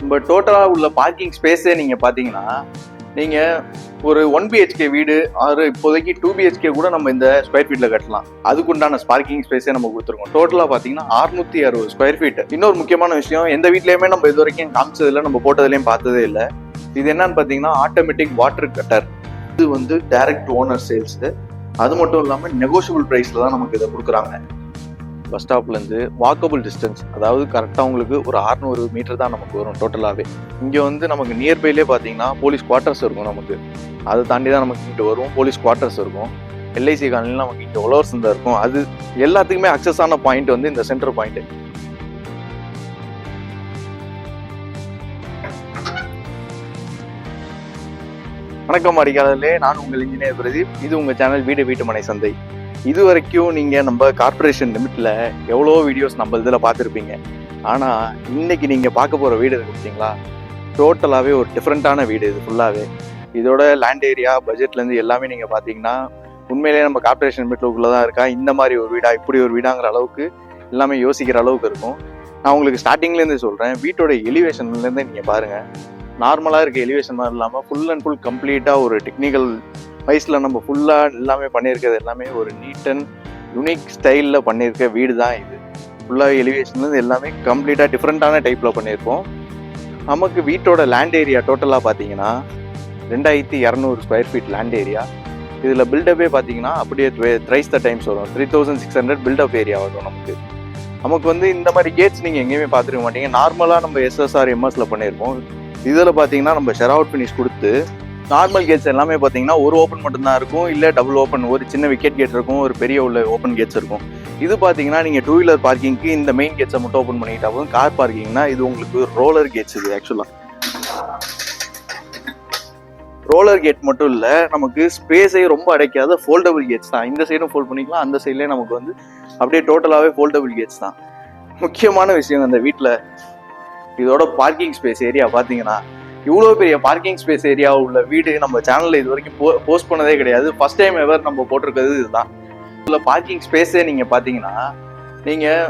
நம்ம டோட்டலாக உள்ள பார்க்கிங் ஸ்பேஸே நீங்கள் பார்த்தீங்கன்னா நீங்கள் ஒரு ஒன் பிஹெச்கே வீடு ஆறு இப்போதைக்கு டூ பிஹெச்கே கூட நம்ம இந்த ஸ்கொயர் ஃபீட்டில் கட்டலாம். அதுக்குண்டான பார்க்கிங் ஸ்பேஸே நம்ம கொடுத்துருக்கோம். டோட்டலாக பார்த்தீங்கன்னா அறுநூத்தி அறுபது ஸ்கொயர் ஃபீட் இன்னொரு முக்கியமான விஷயம் எந்த வீட்லேயுமே நம்ம இது வரைக்கும் காமிச்சதில்லை நம்ம போட்டதுலேயும் பார்த்ததே இல்லை. இது என்னன்னு பார்த்தீங்கன்னா ஆட்டோமேட்டிக் வாட்டர் கட்டர் இது வந்து டைரக்ட் ஓனர் சேல்ஸு அது மட்டும் இல்லாமல் நெகோஷியபிள் ப்ரைஸில் தான் நமக்கு இதை கொடுக்குறாங்க. பஸ் ஸ்டாப்லேருந்து வாக்கபுள் டிஸ்டன்ஸ் அதாவது கரெக்டாக உங்களுக்கு ஒரு அறநூறு மீட்டர் தான் நமக்கு வரும் டோட்டலாகவே இங்கே வந்து நமக்கு நியர்பைலே பார்த்தீங்கன்னா போலீஸ் குவார்ட்டர்ஸ் இருக்கும் நமக்கு. அதை தாண்டி தான் நமக்கு இங்கிட்டு வரும் போலீஸ் குவார்ட்டர்ஸ் இருக்கும். எல்ஐசி காலனியில் நமக்கு இங்கே உழவர் சந்தை இருக்கும். அது எல்லாத்துக்குமே அக்சஸ் ஆன பாயிண்ட் வந்து இந்த சென்டர் பாயிண்ட்டு வணக்கம் அடிக்காதலே நான் உங்கள் இன்ஜினியர் பிரதீப். இது உங்கள் சேனல் வீடு வீட்டுமனை சந்தை. இது வரைக்கும் நீங்கள் நம்ம கார்பரேஷன் லிமிட்டில் எவ்வளோ வீடியோஸ் நம்ம இதில் பார்த்துருப்பீங்க. ஆனால் இன்னைக்கு நீங்கள் பார்க்க போகிற வீடு இருக்கு பார்த்தீங்களா டோட்டலாகவே ஒரு டிஃப்ரெண்ட்டான வீடு இது ஃபுல்லாகவே இதோட லேண்ட் ஏரியா பட்ஜெட்லேருந்து எல்லாமே நீங்கள் பார்த்தீங்கன்னா உண்மையிலேயே நம்ம கார்பரேஷன் லிமிட்டுக்குள்ளே தான் இருக்கா? இந்த மாதிரி ஒரு வீடா இப்படி ஒரு வீடாங்கிற அளவுக்கு எல்லாமே யோசிக்கிற அளவுக்கு இருக்கும். நான் உங்களுக்கு ஸ்டார்டிங்லேருந்து சொல்கிறேன் வீட்டோட எலிவேஷன்லேருந்து நீங்கள் பாருங்கள் நார்மலாக இருக்க எலிவேஷன் மாதிரி இல்லாமல் ஃபுல் அண்ட் ஃபுல் கம்ப்ளீட்டாக ஒரு டெக்னிக்கல் வைஸில் நம்ம ஃபுல்லாக எல்லாமே பண்ணியிருக்கிறது எல்லாமே ஒரு நீட் அண்ட் யுனிக் ஸ்டைலில் பண்ணியிருக்க வீடு தான் இது. ஃபுல்லாக எலிவேஷன்லேருந்து எல்லாமே கம்ப்ளீட்டாக டிஃப்ரெண்ட்டான டைப்பில் பண்ணியிருக்கோம். நமக்கு வீட்டோட லேண்ட் ஏரியா டோட்டலாக பார்த்தீங்கன்னா ரெண்டாயிரத்தி இரநூறு ஸ்கொயர் ஃபீட் லேண்ட் ஏரியா இதில் பில்டப்பே பார்த்தீங்கன்னா அப்படியே த்ரைஸ் த டைம்ஸ் வரும். Three thousand six hundred built up area வரும் நமக்கு. நமக்கு வந்து இந்த மாதிரி கேட்ஸ் நீங்கள் எங்கேயுமே பார்த்துருக்க மாட்டீங்க. நார்மலாக நம்ம எஸ்எஸ்ஆர் எம்எஸில் பண்ணியிருக்கோம் இதில் பார்த்தீங்கன்னா நம்ம ஷெராவுட் ஃபினிஷ் கொடுத்து நார்மல் கேட்ஸ் எல்லாமே பார்த்தீங்கன்னா ஒரு ஓப்பன் மட்டும்தான் இருக்கும். இல்லை டபுள் ஓப்பன் ஒரு சின்ன விக்கெட் கேட் இருக்கும் ஒரு பெரிய உள்ள ஓப்பன் கேட்ஸ் இருக்கும். இது பார்த்தீங்கன்னா நீங்கள் டூ வீலர் பார்க்கிங்க்கு இந்த மெயின் கேட்ஸை மட்டும் ஓப்பன் பண்ணிக்கிட்டா போதும் கார் பார்க்கிங்னா இது உங்களுக்கு ரோலர் கேட்ஸ் இது ஆக்சுவலாக ரோலர் கேட் மட்டும் இல்லை நமக்கு ஸ்பேஸே ரொம்ப அடைக்காத ஃபோல்டபுள் கேட்ஸ் தான். இந்த சைடும் ஃபோல்ட் பண்ணிக்கலாம் அந்த சைட்லேயே நமக்கு வந்து அப்படியே டோட்டலாகவே ஃபோல்டபுள் கேட்ஸ் தான். முக்கியமான விஷயம் அந்த வீட்டில் இதோட பார்க்கிங் ஸ்பேஸ் ஏரியா பார்த்தீங்கன்னா இவ்வளோ பெரிய பார்க்கிங் ஸ்பேஸ் ஏரியா உள்ள வீடு நம்ம சேனலில் இது வரைக்கும் போ போஸ்ட் பண்ணதே கிடையாது. ஃபர்ஸ்ட் டைம் எவர் நம்ம போட்டிருக்கிறது இதுதான். இதில் பார்க்கிங் ஸ்பேஸே நீங்கள் பார்த்தீங்கன்னா நீங்கள்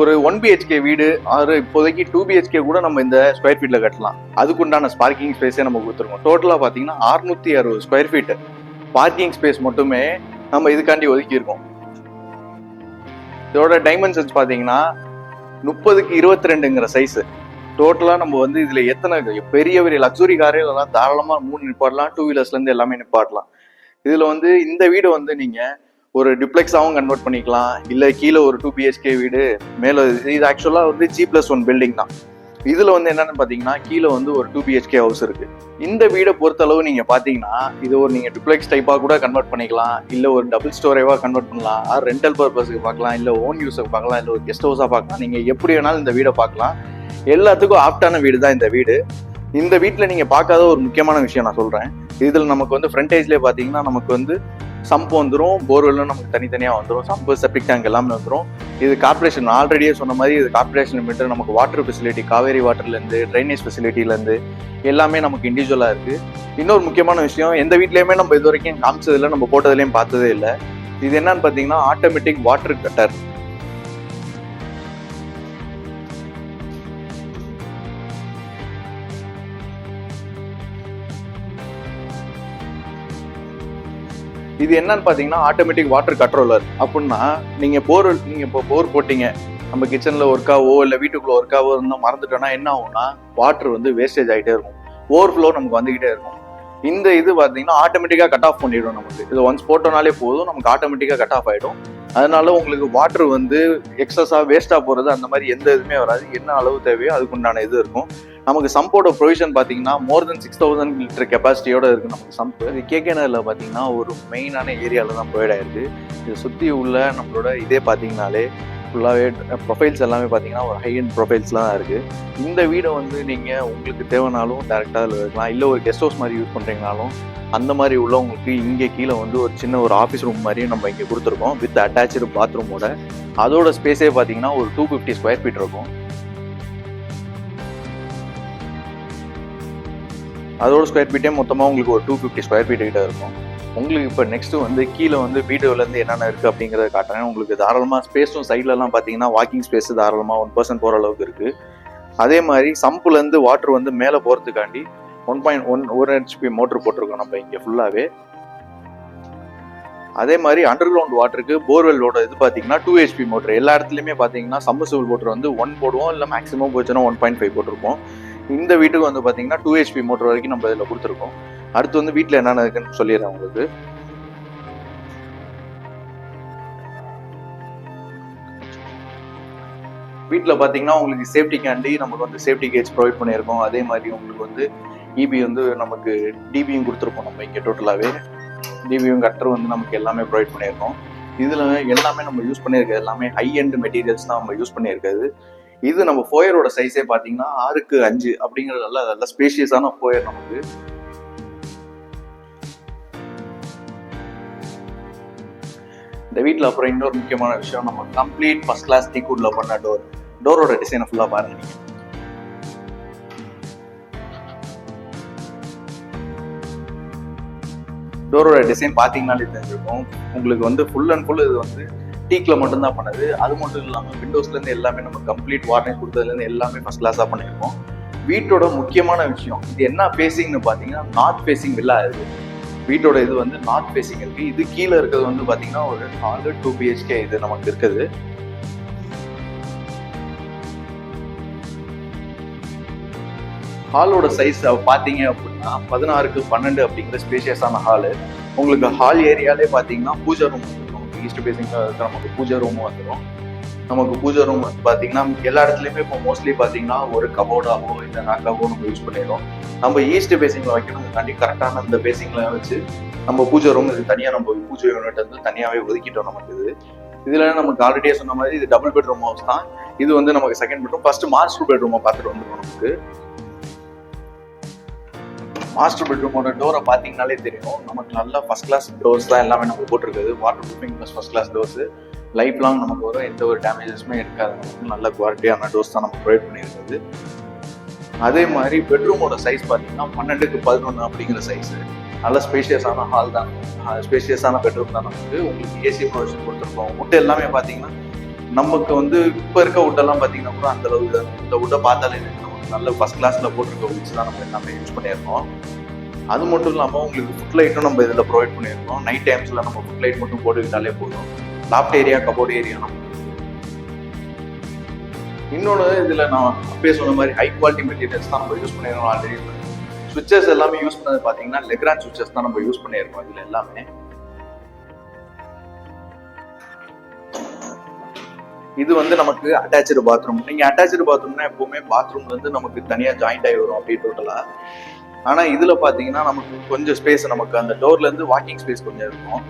ஒரு ஒன் பிஹெச்கே வீடு ஆறு இப்போதைக்கு டூ பிஹெச்கே கூட நம்ம இந்த ஸ்கொயர் ஃபீட்டில் கட்டலாம். அதுக்குண்டான பார்க்கிங் ஸ்பேஸே நம்ம கொடுத்துருக்கோம். டோட்டலாக பார்த்தீங்கன்னா அறுநூத்தி அறுபது ஸ்கொயர் ஃபீட்டு பார்க்கிங் ஸ்பேஸ் மட்டுமே நம்ம இதுக்காண்டி ஒதுக்கியிருக்கோம் இதோட டைமென்ஷன்ஸ் பார்த்தீங்கன்னா முப்பதுக்கு இருபத்தி ரெண்டுங்கிற சைஸு டோட்டலாக நம்ம வந்து இதில் எத்தனை பெரிய பெரிய லக்ஸுரி காரையெல்லாம் தாராளமாக மூணு நிப்பாடலாம் டூ வீலர்ஸ்லேருந்து எல்லாமே நிப்பாடலாம் இதில் வந்து இந்த வீடு வந்து நீங்கள் ஒரு டிப்ளெக்ஸாகவும் கன்வெர்ட் பண்ணிக்கலாம். இல்லை கீழே ஒரு டூ பிஹெச்கே வீடு மேலே இது ஆக்சுவலாக வந்து ஜி ப்ளஸ் ஒன் பில்டிங் தான். இதில் வந்து என்னென்னு பார்த்தீங்கன்னா கீழே வந்து ஒரு டூ பிஹெச்கே ஹவுஸ் இருக்குது இந்த வீடை பொறுத்தளவு நீங்கள் பார்த்தீங்கன்னா இது ஒரு நீங்கள் டுப்ளெக்ஸ் டைப்பாக கூட கன்வெர்ட் பண்ணிக்கலாம். இல்லை ஒரு டபுள் ஸ்டோரேவாக கன்வெர்ட் பண்ணலாம். ரெண்டல் பர்பஸுக்கு பார்க்கலாம். இல்லை ஓன் யூஸுக்கு பார்க்கலாம். இல்லை ஒரு கெஸ்ட் ஹவுஸாக பார்க்கலாம். நீங்கள் எப்படி வேணாலும் இந்த வீடை பார்க்கலாம். எல்லாத்துக்கும் ஆப்டான வீடு தான் இந்த வீடு. இந்த வீட்டில் நீங்கள் பார்க்காத ஒரு முக்கியமான விஷயம் நான் சொல்கிறேன் இதில் நமக்கு வந்து ஃப்ரண்டேஜ்லேயே பார்த்தீங்கன்னா நமக்கு வந்து சம்ப் வந்துடும் போர்வெல்லும் நமக்கு தனித்தனியாக வந்துடும் சம்பு செப்டிக் டேங்க் எல்லாமே வந்துடும் இது கார்பரேஷன் ஆல்ரெடியே சொன்ன மாதிரி இது கார்பரேஷன் லிமிட் நமக்கு வாட்டர் ஃபெசிலிட்டி காவேரி வாட்டர்லேருந்து ட்ரைனேஜ் ஃபெசிலிட்டிலேருந்து எல்லாமே நமக்கு இண்டிவிஜுவலாக இருக்குது இன்னொரு முக்கியமான விஷயம் எந்த வீட்லேயுமே நம்ம இது வரைக்கும் காமிச்சதில்லை நம்ம போட்டதுலேயும் பார்த்ததே இல்லை. இது என்னன்னு பார்த்தீங்கன்னா ஆட்டோமேட்டிக் வாட்டர் கட்டர் இது என்னன்னு பார்த்தீங்கன்னா ஆட்டோமேட்டிக் வாட்டர் கண்ட்ரோலர் அப்படின்னா நீங்கள் போர் நீங்கள் இப்போ போர் போட்டீங்க. நம்ம கிச்சனில் ஒர்க்காவோ இல்லை வீட்டுக்குள்ளே ஒர்க்காவோ இருந்தால் மறந்துட்டோன்னா என்ன ஆகும்னா வாட்டர் வந்து வேஸ்டேஜ் ஆகிட்டே இருக்கும். ஓவர் ஃப்ளோ நமக்கு வந்துக்கிட்டே இருக்கும். இந்த இது பார்த்தீங்கன்னா ஆட்டோமேட்டிக்காக கட் ஆஃப் பண்ணிடும் நமக்கு. இது ஒன்ஸ் போட்டோனாலே போதும் நமக்கு ஆட்டோமேட்டிக்காக கட் ஆஃப் ஆகிடும் அதனால உங்களுக்கு வாட்டர் வந்து எக்ஸஸாக வேஸ்ட்டாக போகிறது அந்த மாதிரி எந்த இதுவுமே வராது. என்ன அளவு தேவையோ அதுக்குண்டான இது இருக்கும். நமக்கு சம்போட ப்ரொவிஷன் பார்த்தீங்கன்னா more than six thousand litre கெப்பாசிட்டியோட இருக்குது நமக்கு சம்பு இது கேகேனரில் பார்த்தீங்கன்னா ஒரு மெயினான ஏரியாவில் தான் ப்ரொவைட் ஆயிருக்கு. இது சுற்றி உள்ள நம்மளோட இதே பார்த்தீங்கனாலே ஃபுல்லாகவே ப்ரொஃபைல்ஸ் எல்லாமே பார்த்தீங்கன்னா ஒரு ஹை அண்ட் ப்ரொஃபைல்ஸ்லாம் தான் இருக்குது இந்த வீடை வந்து நீங்கள் உங்களுக்கு தேவைனாலும் டேரெக்டாக அதில் இருக்கலாம். இல்லை ஒரு கெஸ்ட் ஹவுஸ் மாதிரி யூஸ் பண்ணுறீங்கனாலும் அந்த மாதிரி உள்ளவங்களுக்கு இங்கே கீழே வந்து ஒரு சின்ன ஒரு ஆஃபீஸ் ரூம் மாதிரியும் நம்ம இங்கே கொடுத்துருக்கோம். வித் அட்டாச்சு பாத்ரூமோட அதோட ஸ்பேஸே பார்த்தீங்கன்னா ஒரு டூ ஃபிஃப்டி ஸ்கொயர் ஃபீட் இருக்கும். அதோட ஸ்கொயர் ஃபீட்டே மொத்தமாக உங்களுக்கு ஒரு டூ ஃபிஃப்டி ஸ்கொயர் ஃபீட் கிட்ட இருக்கும். உங்களுக்கு இப்போ நெக்ஸ்ட்டு வந்து கீழே வந்து வீடியோலேருந்து என்னென்ன இருக்குது அப்படிங்கிறத காட்டுறேன். உங்களுக்கு தாராளமாக ஸ்பேஸும் சைட்லலாம் பார்த்தீங்கன்னா வாக்கிங் ஸ்பேஸ் தாராளமாக ஒன் பர்சன்ட் போகிற அளவுக்கு இருக்குது அதே மாதிரி சம்புலேருந்து வாட்டர் வந்து மேலே போகிறதுக்காண்டி ஒன் பாயிண்ட் ஒன் ஒரு ஹெச்பி மோட்டர் போட்டிருக்கோம் நம்ம இங்கே ஃபுல்லாகவே அதே மாதிரி அண்டர் கிரவுண்ட் வாட்டருக்கு போர்வெல்லோட இது பார்த்தீங்கன்னா டூ ஹெச்பி மோட்டர் எல்லா இடத்துலையுமே பார்த்தீங்கன்னா சம்மர்சிபிள் மோட்டர் வந்து ஒன் போடுவோம் இல்லை மேக்ஸிமம் போச்சுன்னா ஒன் பாயிண்ட் ஃபைவ் போட்டிருப்போம். இந்த வீட்டுக்கு வந்து பார்த்தீங்கன்னா டூ ஹெச்பி மோட்டர் வரைக்கும் நம்ம இதில் கொடுத்துருக்கோம். அடுத்து வந்து வீட்டில் என்னென்ன இருக்குன்னு சொல்லிடுறேன் உங்களுக்கு. வீட்டில் பார்த்தீங்கன்னா உங்களுக்கு சேஃப்டிக்காண்டி நமக்கு வந்து சேஃப்டி கேஜ் ப்ரொவைட் பண்ணியிருக்கோம். அதே மாதிரி உங்களுக்கு வந்து இபி வந்து நமக்கு டிபியும் கொடுத்துருப்போம் நம்ம இங்கே டோட்டலாகவே டிபியும் கட்டர் வந்து நமக்கு எல்லாமே ப்ரொவைட் பண்ணியிருக்கோம். இதில் எல்லாமே நம்ம யூஸ் பண்ணியிருக்கிறது எல்லாமே ஹை எண்ட் மெட்டீரியல்ஸ் தான் நம்ம யூஸ் பண்ணியிருக்கிறது. இது நம்ம ஃபோயரோட சைஸே பார்த்தீங்கன்னா ஆறுக்கு அஞ்சு அப்படிங்கிறது நல்ல ஸ்பேஷியஸான ஃபோயர் நமக்கு. இந்த வீட்டில் அப்புறம் இன்னொரு முக்கியமான விஷயம் நம்ம கம்ப்ளீட் ஃபர்ஸ்ட் கிளாஸ் டீக்குட்ல பண்ண டோர் டோரோட டிசைனை ஃபுல்லாக பாருங்க நீங்கள் டோரோட டிசைன் பார்த்தீங்கன்னாலே தெரிஞ்சிருக்கும். உங்களுக்கு வந்து ஃபுல் அண்ட் ஃபுல் இது வந்து டீக்ல மட்டும்தான் பண்ணது. அது மட்டும் இல்லாமல் விண்டோஸ்லேருந்து எல்லாமே நம்ம கம்ப்ளீட் வார்னிங் கொடுத்ததுலேருந்து எல்லாமே ஃபர்ஸ்ட் கிளாஸாக பண்ணியிருக்கோம். வீட்டோட முக்கியமான விஷயம் இது என்ன ஃபேஸிங்னு பார்த்தீங்கன்னா நார்த் ஃபேஸிங் வில்லா இது வீட்டோட இது வந்து நார்த் ஃபேஸிங் இருக்கு. இது கீழே இருக்கிறது வந்து பார்த்தீங்கன்னா ஒரு நாலு டூ பிஹெச்கே இது நமக்கு இருக்குது. ஹாலோட சைஸ் பார்த்தீங்க அப்படின்னா பதினாறுக்கு பன்னெண்டு அப்படிங்கிற ஸ்பேஷியஸான ஹாலு உங்களுக்கு ஹால் ஏரியாலே பார்த்தீங்கன்னா பூஜை ரூம் ஈஸ்ட் பேசிங்காக நமக்கு பூஜை ரூமும் வந்துடும் நமக்கு பூஜை ரூம் வந்து பார்த்தீங்கன்னா எல்லா இடத்துலையுமே இப்போ மோஸ்ட்லி பார்த்தீங்கன்னா ஒரு கபோர்டாவோ இல்லை நாக்காவோ நம்ம யூஸ் பண்ணிடுறோம். நம்ம ஈஸ்ட் பேசிங்கில் வைக்கணும்காண்டி கரெக்டான அந்த பேசிங்கில் வச்சு நம்ம பூஜை ரூம் இது தனியாக நம்ம பூஜை யூனிட் வந்து தனியாகவே ஒதுக்கிட்டோம் நமக்கு இது. இதில் நமக்கு ஆல்ரெடியே சொன்ன மாதிரி இது டபுள் பெட்ரூம் ஹவுஸ் தான். இது வந்து நமக்கு செகண்ட் பெட்ரூம் ஃபர்ஸ்ட் மாஸ்டர் பெட்ரூமை பார்த்துட்டு வந்துடும் நமக்கு. மாஸ்டர் பெட்ரூமோட டோரை பார்த்தீங்கனாலே தெரியும். நமக்கு நல்ல ஃபஸ்ட் கிளாஸ் டோர்ஸ் தான் எல்லாமே நம்ம போட்டிருக்குது. Waterproofing plus first class doors lifelong நமக்கு வரும். எந்த ஒரு டேமேஜஸுமே இருக்காது. நமக்கு நல்ல குவாலிட்டியான டோர்ஸ் தான் நம்ம ப்ரொவைட் பண்ணியிருக்குது. அதே மாதிரி பெட்ரூமோட சைஸ் பார்த்தீங்கன்னா பன்னெண்டுக்கு பதினொன்று அப்படிங்கிற சைஸு நல்ல ஸ்பேஷியஸான ஹால் தான். ஸ்பேஷியஸான பெட்ரூம் தான் நமக்கு. உங்களுக்கு ஏசி ப்ரொவிஷன் கொடுத்துருக்கோம் வுட் எல்லாமே பார்த்தீங்கன்னா நமக்கு வந்து இப்போ இருக்க வுட்டெல்லாம் பார்த்தீங்கன்னா கூட அந்த இந்த வுட்டை பார்த்தாலே இருக்கும் நல்ல ஃபர்ஸ்ட் கிளாஸில் போட்டிருக்க வுட்ஸ் தான் நம்ம எல்லாமே யூஸ் பண்ணியிருக்கோம் அது மட்டும் இல்லாமல் உங்களுக்கு ஃபுட் லைட்டும் நம்ம இதில் ப்ரொவைட் பண்ணியிருக்கோம் நைட் டைம்ஸில் நம்ம ஃபுட் லைட் மட்டும் போட்டுக்கிட்டாலே போதும். லாப்ட் ஏரியா கபோர்ட் ஏரியா நம்ம இன்னொன்று இதில் நான் அப்பயே சொன்ன மாதிரி ஹை குவாலிட்டி மெட்டீரியல்ஸ் தான் நம்ம யூஸ் பண்ணியிருக்கோம் ஆல்ரெடி சுவிச்சஸ் எல்லாமே யூஸ் பண்ணது பார்த்தீங்கன்னா லெக்ரான் சுவிச்சஸ் தான் நம்ம யூஸ் பண்ணியிருக்கோம் இதில் எல்லாமே. இது வந்து நமக்கு அட்டாச்சு பாத்ரூம் நீங்க அட்டாச்சு பாத்ரூம்னா எப்பவுமே பாத்ரூம் வந்து நமக்கு தனியா ஜாயிண்ட் ஆகி வரும் அப்படி டோட்டலா ஆனா இதுல பாத்தீங்கன்னா நமக்கு கொஞ்சம் ஸ்பேஸ் நமக்கு அந்த டோர்ல இருந்து வாக்கிங் ஸ்பேஸ் கொஞ்சம் இருக்கும்.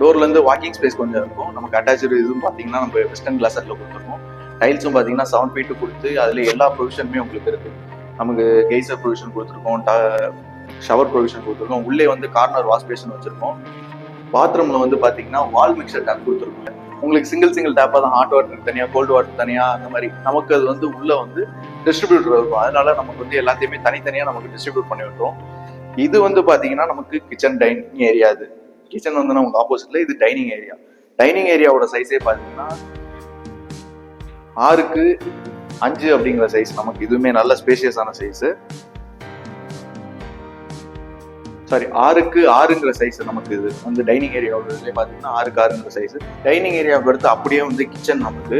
டோர்ல இருந்து வாக்கிங் ஸ்பேஸ் கொஞ்சம் இருக்கும். நமக்கு அட்டாச்சு இதுவும் பாத்தீங்கன்னா நம்ம வெஸ்டர்ன் கிளாஸர்ல கொடுத்துருக்கோம் டைல்ஸும் பாத்தீங்கன்னா செவன் ஃபீட்டு கொடுத்து அதுல எல்லா ப்ரொவிஷனுமே உங்களுக்கு இருக்கு. நமக்கு கெய்சர் ப்ரொவிஷன் கொடுத்துருக்கோம் ஷவர் ப்ரொவிஷன் கொடுத்துருக்கோம். உள்ளே வந்து கார்னர் வாஷ் பேஷன் வச்சிருக்கோம் பாத்ரூம்ல வந்து பாத்தீங்கன்னா வால் மிக்சர் டேப் கொடுத்துருக்கோம். உங்களுக்கு சிங்கிள் சிங்கிள் டேப்பாக தான் ஹாட் வாட்டர் தனியாக கோல்டு வாட்டர் தனியாக அந்த மாதிரி நமக்கு அது வந்து உள்ளே வந்து டிஸ்ட்ரிபியூட்டர் இருக்கும் அதனால நமக்கு வந்து எல்லாத்தையுமே தனித்தனியாக நமக்கு டிஸ்ட்ரிபியூட் பண்ணி விட்டுரும். இது வந்து பார்த்தீங்கன்னா நமக்கு கிச்சன் டைனிங் ஏரியா இது. கிச்சன் வந்து நமக்கு ஆப்போசிட்ல இது டைனிங் ஏரியா டைனிங் ஏரியாவோட சைஸே பார்த்தீங்கன்னா ஆறுக்கு அஞ்சு அப்படிங்கிற சைஸ் நமக்கு இதுவுமே நல்ல ஸ்பேசியஸான சைஸு சாரி ஆறுக்கு ஆறுங்கிற சைஸ் நமக்கு இது. வந்து டைனிங் ஏரியாவோட இதுலேயே பார்த்தீங்கன்னா ஆறுக்கு ஆறுங்கிற சைஸ் டைனிங் ஏரியாவுக்கு அடுத்து அப்படியே வந்து கிச்சன் நமக்கு.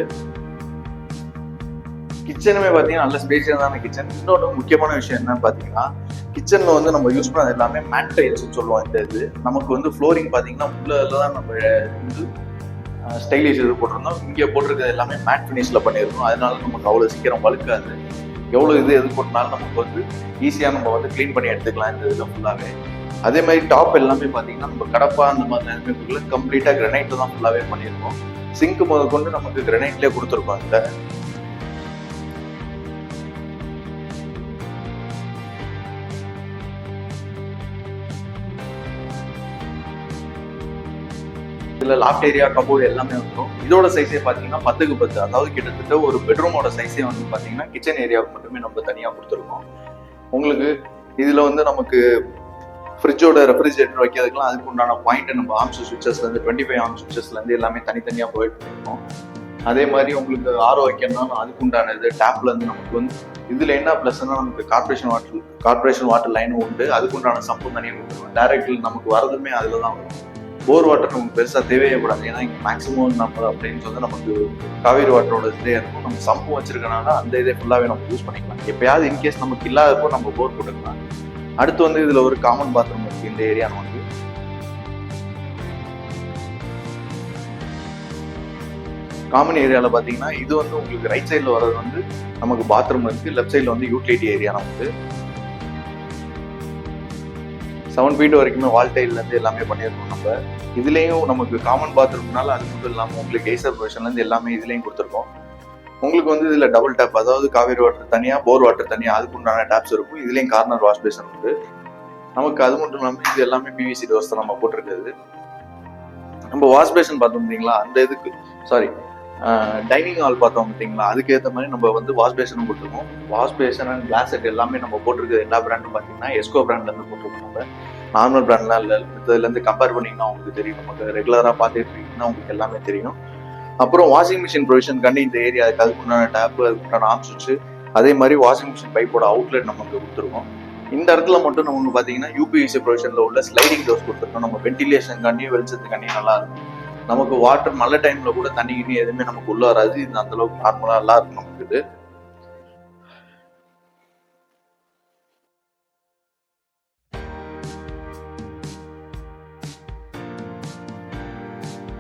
கிச்சனுமே பார்த்தீங்கன்னா நல்ல ஸ்பேஷியஸான கிச்சன் இன்னொன்று முக்கியமான விஷயம் என்னன்னு பார்த்தீங்கன்னா கிச்சனில் வந்து நம்ம யூஸ் பண்ணது எல்லாமே மேட் டைல்ஸ்னு சொல்லுவோம் இந்த இது நமக்கு வந்து ஃப்ளோரிங் பார்த்தீங்கன்னா உள்ள தான் நம்ம வந்து ஸ்டைலிஷ் இது போட்டிருந்தோம். இங்கே போட்டிருக்கிறது எல்லாமே மேட் ஃபினிஷில் பண்ணியிருக்கோம் அதனால நமக்கு அவ்வளோ சீக்கிரம் வழுக்காது. எவ்வளோ இது எது போட்டினாலும் நமக்கு வந்து ஈஸியாக நம்ம வந்து க்ளீன் பண்ணி எடுத்துக்கலாம் இந்த இதில் ஃபுல்லாகவே அதே மாதிரி டாப் எல்லாமே பார்த்தீங்கன்னா நம்ம கடப்பா அந்த மாதிரி எல்லாமே கம்ப்ளீட்டாக கிரனைட்டு தான் ஃபுல்லாகவே பண்ணியிருக்கோம். சிங்க் முத கொண்டு நமக்கு கிரனைட்லேயே கொடுத்துருப்பாங்க இதில் லாஃப்ட் ஏரியா கபோர்டு எல்லாமே வந்துடும் இதோட சைஸே பார்த்தீங்கன்னா பத்துக்கு பத்து. அதாவது கிட்டத்தட்ட ஒரு பெட்ரூமோட சைஸே வந்து பார்த்தீங்கன்னா கிச்சன் ஏரியாவுக்கு மட்டுமே நம்ம தனியாக கொடுத்துருக்கோம். உங்களுக்கு இதில் வந்து நமக்கு ஃப்ரிட்ஜோட ரெஃப்ரிஜரேட்டர் வைக்கிறதுக்குலாம் அதுக்கு உண்டான பாயிண்ட் நம்ம ஆம்ஸ் சுவிச்சஸ்லேருந்து டுவெண்ட்டி ஃபைவ் ஆம்ஸ் சுவிச்சஸ்லேருந்து எல்லாமே தனித்தனியாக ப்ரொவைட் பண்ணியிருக்கோம் அதே மாதிரி உங்களுக்கு ஆரோ வைக்கணும்னாலும் அதுக்கு உண்டான இது டேப்லேருந்து நமக்கு வந்து இதில் என்ன ப்ளஸ்னால் நமக்கு கார்பரேஷன் வாட்டர் கார்பரேஷன் வாட்டர் லைனும் உண்டு. அதுக்கு உண்டான சம்பு தனியாக கொடுத்துருவோம் டைரக்ட்ல நமக்கு வரதுமே அதில் தான் வரும். போர் வாட்டர் நமக்கு பெருசாக தேவையே கூடாது. ஏன்னா இங்கே மேக்ஸிமம் நம்ம அப்படின்னு சொல்லி நமக்கு காவேரி வாட்டரோட இதே இருக்கும். நம்ம சம்பு வச்சிருக்கனால அந்த இதே ஃபுல்லாவே நம்ம யூஸ் பண்ணிக்கலாம். எப்பயாவது இன்கேஸ் நமக்கு இல்லாதப்போ நம்ம போர் போட்டுக்கலாம். அடுத்து வந்து இதுல ஒரு காமன் பாத்ரூம் இருக்கு இந்த ஏரியா நமக்கு காமன் ஏரியால பாத்தீங்கன்னா இது வந்து உங்களுக்கு ரைட் சைடில் வர்றது வந்து நமக்கு பாத்ரூம் இருக்கு. லெஃப்ட் சைடில் வந்து யூட்டிலிட்டி ஏரியா நமக்கு செவன் ஃபீட் வரைக்குமே வால் டைல்லேருந்து எல்லாமே பண்ணியிருக்கோம் நம்ம. இதுலேயும் நமக்கு காமன் பாத்ரூம்னால அது மட்டும் இல்லாமல் உங்களுக்கு கேசர் பொசன்லேருந்து எல்லாமே இதுலேயும் கொடுத்துருக்கோம். உங்களுக்கு வந்து இதுல டபுள் டேப் அதாவது காவேரி வாட்டர் தனியா போர் வாட்டர் தனியா அதுக்கு உண்டான டேப்ஸ் இருக்கும். இதுலயும் கார்னர் வாஷ் பேசன் உண்டு. நமக்கு அது மட்டும் இல்லாமல் இது எல்லாமே பிவிசி டோர்ஸ் தான் நம்ம போட்டிருக்கிறது. நம்ம வாஷ் பேசன் பார்த்தோம் பார்த்தீங்களா? அந்த இதுக்கு சாரி டைனிங் ஹால் பார்த்தோம் பார்த்தீங்களா? அதுக்கேற்ற மாதிரி நம்ம வந்து வாஷ் பேஷனும் போட்டிருக்கோம். Wash basin and glass set எல்லாமே நம்ம போட்டிருக்கிறது. எல்லா பிராண்டும் பார்த்தீங்கன்னா எஸ்கோ பிராண்ட்லேருந்து போட்டிருக்கோம் நம்ம. நார்மல் பிராண்ட்லாம் இல்லை. இதுலேருந்து கம்பேர் பண்ணிங்கன்னா உங்களுக்கு தெரியும். நமக்கு ரெகுலராக பார்த்துட்டு இருக்கீங்கன்னா உங்களுக்கு எல்லாமே தெரியும். அப்புறம் வாஷிங் மிஷின் ப்ரொவிஷனுக்காண்டி இந்த ஏரியா அதுக்கு உண்டான டேப் அதுக்கு உண்டான ஆப் சுவிட்ச் அதே மாதிரி வாஷிங் மிஷின் பைப்போட அவுட்லெட் நமக்கு கொடுத்துருக்கோம் இந்த இடத்துல மட்டும் நம்ம பார்த்தீங்கன்னா யூபிஎஸ்சி ப்ரொவிஷனில் உள்ள ஸ்லைடிங் டோர்ஸ் கொடுத்துருக்கோம். நம்ம வென்டிலேஷனுக்காண்டி வெளிச்சத்துக்காண்டி நல்லா இருக்கும். நமக்கு வாட்டர் மழை டைம்ல கூட தண்ணி கிண்ணி எதுவுமே நமக்கு உள்ள வராது. இது அந்த அளவுக்கு நல்லா இருக்கும் நமக்கு இது.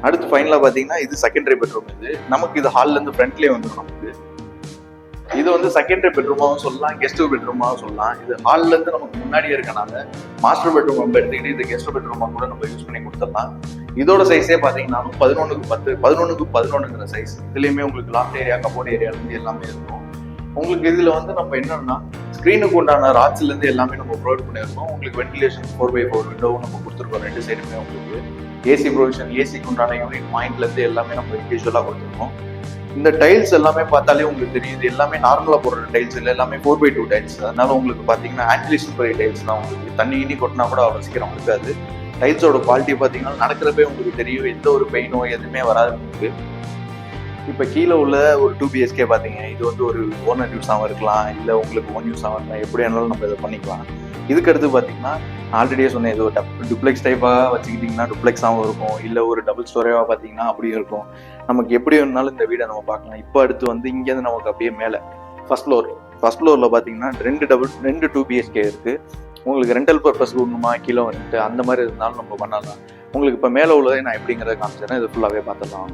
அடுத்து ஃபைனலாக பார்த்தீங்கன்னா இது செகண்டரி பெட்ரூம் இது நமக்கு இது ஹால்லேருந்து ஃப்ரண்ட்லேயே வந்துடும் நமக்கு. இது வந்து செகண்டரி பெட்ரூமாகவும் சொல்லலாம் கெஸ்ட் பெட்ரூமாகவும் சொல்லலாம். இது ஹால்லேருந்து நமக்கு முன்னாடியே இருக்கனால மாஸ்டர் பெட்ரூம் நம்ம எடுத்துக்கிட்டு இது கெஸ்ட் பெட்ரூமாக கூட நம்ம யூஸ் பண்ணி கொடுத்துடலாம். இதோட சைஸே பார்த்தீங்கன்னா பதினொன்றுக்கு பத்து பதினொன்றுக்கு பதினொன்றுங்கிற சைஸ் இதுலேயுமே உங்களுக்கு லாஃப்ட் ஏரியா கபோர்ட் ஏரியாலேருந்து எல்லாமே இருக்கும். உங்களுக்கு இதில் வந்து நம்ம என்னன்னா ஸ்க்ரீனுக்கு உண்டான ராட்ஸ்ல எல்லாமே நம்ம ப்ரொவைட் பண்ணியிருக்கோம். உங்களுக்கு வென்டிலேஷன் ஃபோர் பை ஃபோர் விண்டோவும் நம்ம கொடுத்துருக்கோம் ரெண்டு சைடுமே உங்களுக்கு. ஏசி ப்ரொவிஷன் ஏசிக்கு உண்டான யூனிட் பாயிண்ட்லேருந்து எல்லாமே நம்ம இண்டிவிஜுவலாக கொடுத்துருக்கோம். இந்த டைல்ஸ் எல்லாமே பார்த்தாலே உங்களுக்கு தெரியும். இது எல்லாமே நார்மலாக போடுற டைல்ஸ் இல்லை எல்லாமே ஃபோர் பை டூ டைல்ஸ் அதனால உங்களுக்கு பார்த்தீங்கன்னா ஆன்டிலேஷன் பை டைல்ஸ் தான் உங்களுக்கு தண்ணி இனி கொட்டினா கூட அவ்வளோ சீக்கிரம் இருக்காது டைல்ஸோட குவாலிட்டி பார்த்தீங்கன்னா நடக்கிறப்பே உங்களுக்கு தெரியும். எந்த ஒரு பெயினோ எதுவுமே வராது உங்களுக்கு. இப்போ கீழே உள்ள ஒரு டூ பிஎஸ்கே பார்த்தீங்க. இது வந்து ஒரு ஓனர் யூஸாகவும் இருக்கலாம். இல்லை உங்களுக்கு ஓன் யூஸாகவும் இருக்கலாம். எப்படி வேணாலும் நம்ம இதை பண்ணிக்கலாம். இதுக்கு அடுத்து பார்த்தீங்கன்னா ஆல்ரெடியே சொன்னேன் இது ஒரு டுப்ளெக்ஸ் டைப்பாக வச்சுக்கிட்டிங்கன்னா டுப்ளெக்ஸாகவும் இருக்கும். இல்லை ஒரு டபுள் ஸ்டோரியாக பார்த்தீங்கன்னா அப்படியும் இருக்கும். நமக்கு எப்படி வேணுனாலும் இந்த வீடை நம்ம பார்க்கலாம். இப்போ அடுத்து வந்து இங்கேருந்து நமக்கு அப்படியே மேலே ஃபர்ஸ்ட் ஃப்ளோர் ஃபர்ஸ்ட் ஃப்ளோரில் பார்த்தீங்கன்னா ரெண்டு டபுள் ரெண்டு டூ பிஹெச்கே இருக்குது உங்களுக்கு ரெண்டல் பர்பஸ் ஒன்றுமா கீழே வந்துட்டு அந்த மாதிரி இருந்தாலும் நம்ம பண்ணலாம். உங்களுக்கு இப்போ மேலே உள்ளதே நான் எப்படிங்கிறத காமிச்சிடறேன். இது ஃபுல்லாகவே பார்த்துடலாம்.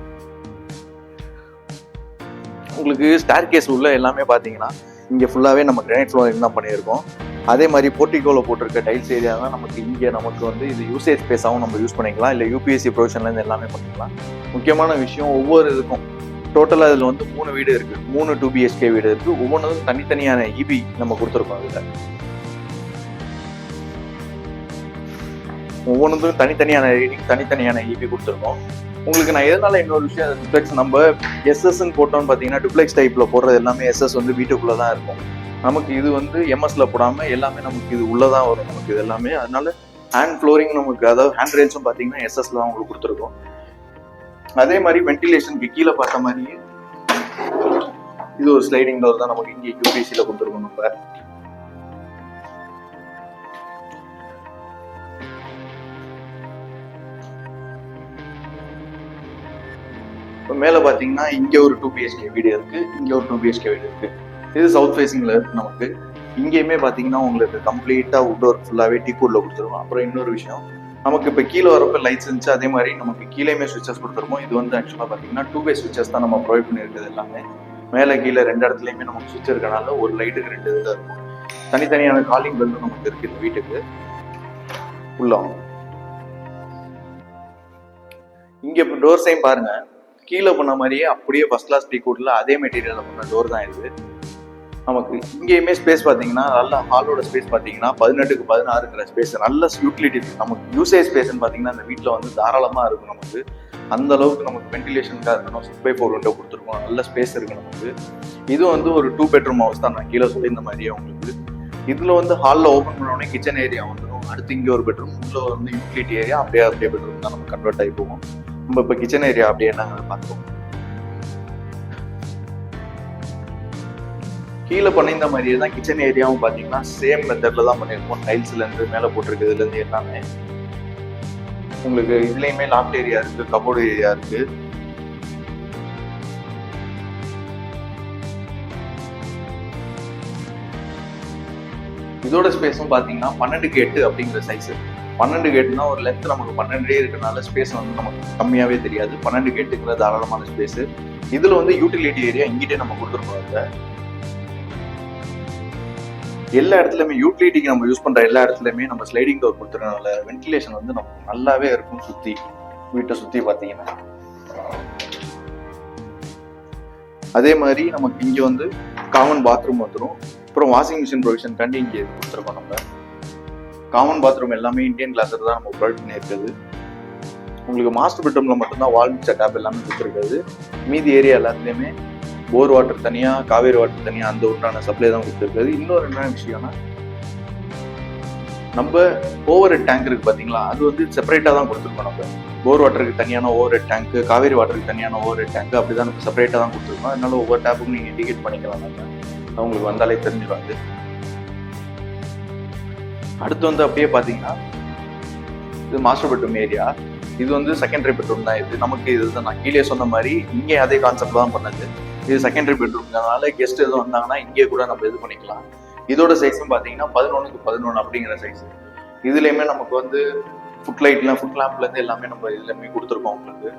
உங்களுக்கு ஸ்டார் கேஸ் உள்ள எல்லாமே பார்த்தீங்கன்னா இங்கே ஃபுல்லாகவே நம்ம கிரானைட் ஃப்ளோரிங் தான் பண்ணியிருக்கோம். அதே மாதிரி போர்ட்டிகோவில் போட்டிருக்க டைல்ஸ் ஏரியா தான் நமக்கு இங்கே நமக்கு வந்து இது யூசேஜ் ஸ்பேஸாகவும் நம்ம யூஸ் பண்ணிக்கலாம். இல்லை யூபிஎஸ்சி ப்ரொவிஷன்லேருந்து எல்லாமே பண்ணிக்கலாம். முக்கியமான விஷயம் ஒவ்வொரு இதுக்கும். டோட்டலாக இதில் வந்து மூணு வீடு இருக்குது மூணு டூ பிஹெச்கே வீடு இருக்குது ஒவ்வொன்றும் தனித்தனியான இபி நம்ம கொடுத்துருக்கோம் இதில் ஒவ்வொன்றுக்கும் தனித்தனியான ரீடிங் தனித்தனியான இபி கொடுத்துருக்கோம். உங்களுக்கு நான் எதனால இன்னொரு விஷயம் டுப்ளெக்ஸ் நம்ம எஸ்எஸ்ன்னு போட்டோம்னு பார்த்தீங்கன்னா டுப்ளெக்ஸ் டைப்பில் போடுறது எல்லாமே எஸ்எஸ் வந்து வீட்டுக்குள்ளே தான் இருக்கும். நமக்கு இது வந்து எம்எஸ்ல போடாமல் எல்லாமே நமக்கு இது உள்ளே தான் வரும். நமக்கு இது எல்லாமே. அதனால ஹேண்ட் ஃப்ளோரிங் நமக்கு அதாவது ஹேண்ட் ரெயில்ஸும் பார்த்தீங்கன்னா எஸ்எஸ்ல தான் உங்களுக்கு கொடுத்துருக்கோம். அதே மாதிரி வென்டிலேஷனுக்கு கீழே பார்த்த மாதிரியே இது ஒரு ஸ்லைடிங் டோர் தான் நமக்கு இங்கே யூபிசியில் கொடுத்துருக்கோம் நம்ம. இப்போ மேலே பார்த்தீங்கன்னா இங்கே ஒரு டூ பிஹெச்கே வீடு இருக்குது இங்கே ஒரு டூ பிஹெச்கே வீடு இருக்குது இது சவுத் ஃபேஸிங்கில் இருக்குது நமக்கு. இங்கேயுமே பார்த்தீங்கன்னா உங்களுக்கு கம்ப்ளீட்டாக உட் ஒர்க் ஃபுல்லாகவே டீக்கூரில் கொடுத்துருவோம். அப்புறம் இன்னொரு விஷயம் நமக்கு இப்போ கீழே வரப்போ லைட்ஸ் இருந்துச்சு அதே மாதிரி நமக்கு கீழேயுமே சுவிச்சஸ் கொடுத்துருவோம் இது வந்து ஆக்சுவலாக பார்த்தீங்கன்னா டூ வே சுவிச்சஸ் தான் நம்ம ப்ரொவைட் பண்ணியிருக்கிறது எல்லாமே. மேலே கீழே ரெண்டு இடத்துலையுமே நமக்கு சுவிட்ச் இருக்கனால ஒரு லைட்டுக்கு ரெண்டு இதாக இருக்கும். தனித்தனியான காலிங் பெல் நமக்கு இருக்குது வீட்டுக்கு. உள்ள இங்கே இப்போ டோர் சைம் பாருங்க. கீழே பண்ண மாதிரியே அப்படியே ஃபர்ஸ்ட் கிளாஸ் டீ கூட்ல அதே மெட்டீரியலில் பண்ண டோர் தான் இது. நமக்கு இங்கேயுமே ஸ்பேஸ் பார்த்தீங்கன்னா நல்ல ஹாலோட ஸ்பேஸ் பார்த்தீங்கன்னா பதினெட்டுக்கு பதினாறுங்கிற ஸ்பேஸ் நல்ல யூட்டிலிட்டி நமக்கு யூசேஜ் ஸ்பேஸ்ன்னு பார்த்தீங்கன்னா அந்த வீட்டில் வந்து தாராளமாக இருக்கும் நமக்கு. அந்த அளவுக்கு நமக்கு வென்டிலேஷனுக்காக இருக்கணும் சிக்ஸ் பை ஃபோர் விண்டோ கொடுத்துருக்கோம் நல்ல ஸ்பேஸ் இருக்கு நமக்கு. இது வந்து ஒரு டூ பெட்ரூம் ஹவுஸ் தான் நான் கீழே சொல்லியிருந்த மாதிரியே உங்களுக்கு. இதில் வந்து ஹாலில் ஓப்பன் பண்ண உடனே கிச்சன் ஏரியா வந்துடும் அடுத்து இங்கே ஒரு பெட்ரூம் உள்ள வந்து யூட்டிலிட்டி ஏரியா அப்படியே அப்படியே பெட்ரூம் தான் நம்ம கன்வெர்ட் ஆகி போகும். நம்ம இப்போ கிச்சன் ஏரியா அப்படியே நாங்கள் பார்த்தோம் கீழே பண்ணியிருந்த மாதிரியே தான் கிச்சன் ஏரியாவும் பார்த்தீங்கன்னா சேம் மெத்தடில் தான் பண்ணியிருக்கோம். டைல்ஸ்லேருந்து மேலே போட்டிருக்கிறதுலேருந்து எல்லாமே. உங்களுக்கு இதுலேயுமே லாப்ட் ஏரியா இருக்கு கபோர்டு ஏரியா இருக்கு. இதோட ஸ்பேஸும் பார்த்தீங்கன்னா பன்னெண்டுக்கு எட்டு அப்படிங்கிற சைஸ் இருக்குது பன்னெண்டு கேட்டுனா ஒரு லென்த் நமக்கு பன்னெண்டே இருக்கிறனால ஸ்பேஸ் வந்து நமக்கு கம்மியாகவே தெரியாது. பன்னெண்டு கேட்டுங்கிற தாராளமான ஸ்பேஸ் இதில் வந்து யூட்டிலிட்டி ஏரியா இங்கிட்டே நம்ம கொடுத்துருக்கோம் எல்லா இடத்துலையுமே யூட்டிலிட்டிக்கு நம்ம யூஸ் பண்ணுற எல்லா இடத்துலையுமே நம்ம ஸ்லைடிங் டோர் கொடுத்துறதுனால வென்டிலேஷன் வந்து நமக்கு நல்லாவே இருக்கும் சுற்றி வீட்டை சுற்றி பார்த்தீங்கன்னா. அதே மாதிரி நமக்கு இங்கே வந்து காமன் பாத்ரூம் வந்துடும் அப்புறம் வாஷிங் மிஷின் ப்ரொவிஷன் கண்டி இங்கே கொடுத்துருக்கோம் நம்ம. காமன் பாத்ரூம் எல்லாமே இந்தியன் கிளாஸில் தான் நம்ம ப்ரொவைட் பண்ணியிருக்குது உங்களுக்கு மாஸ்டர் பெட்ரூமில் மட்டும்தான் வால் செட்டப் எல்லாமே கொடுத்துருக்காது மீதி ஏரியா எல்லாத்துலேயுமே போர் வாட்டர் தனியாக காவேரி வாட்டர் தனியாக அந்த உண்டான சப்ளை தான் கொடுத்துருக்காது இன்னொரு என்ன விஷயம்னா நம்ம ஓவர் ஹெட் டேங்க் இருக்கு பார்த்தீங்களா அது வந்து செப்பரேட்டாக தான் கொடுத்துருக்கோம் நம்ம. போர் வாட்டருக்கு தனியான ஓவர் ஹெட் டேங்க் காவேரி வாட்டருக்கு தனியான ஓவர் ஹெட் டேங்க் அப்படிதான் நம்ம செப்பரேட்டாக தான் கொடுத்துருக்கோம். அதனால ஒவ்வொரு டேப்புக்கும் நீங்கள் இண்டிகேட் பண்ணிக்கலாம் நம்ம. அவங்களுக்கு உங்களுக்கு வந்தாலே தெரிஞ்சிடும் அது. அடுத்து வந்து அப்படியே பார்த்தீங்கன்னா இது மாஸ்டர் பெட்ரூம் ஏரியா இது வந்து செகண்டரி பெட்ரூம் தான் இது. நமக்கு இதுதான் நான் கீழே சொன்ன மாதிரி இங்கே அதே கான்செப்ட் தான் பண்ணது. இது செகண்டரி பெட்ரூம்னால கெஸ்ட் எதுவும் வந்தாங்கன்னா இங்கே கூட நம்ம இது பண்ணிக்கலாம். இதோட சைஸும் பார்த்தீங்கன்னா பதினொன்றுக்கு பதினொன்று அப்படிங்கிற சைஸ் இதுலேயுமே நமக்கு வந்து ஃபுட் லைட்லாம் ஃபுட் லேம்ப்லேருந்து எல்லாமே நம்ம இதுலேயுமே கொடுத்துருக்கோம் உங்களுக்கு.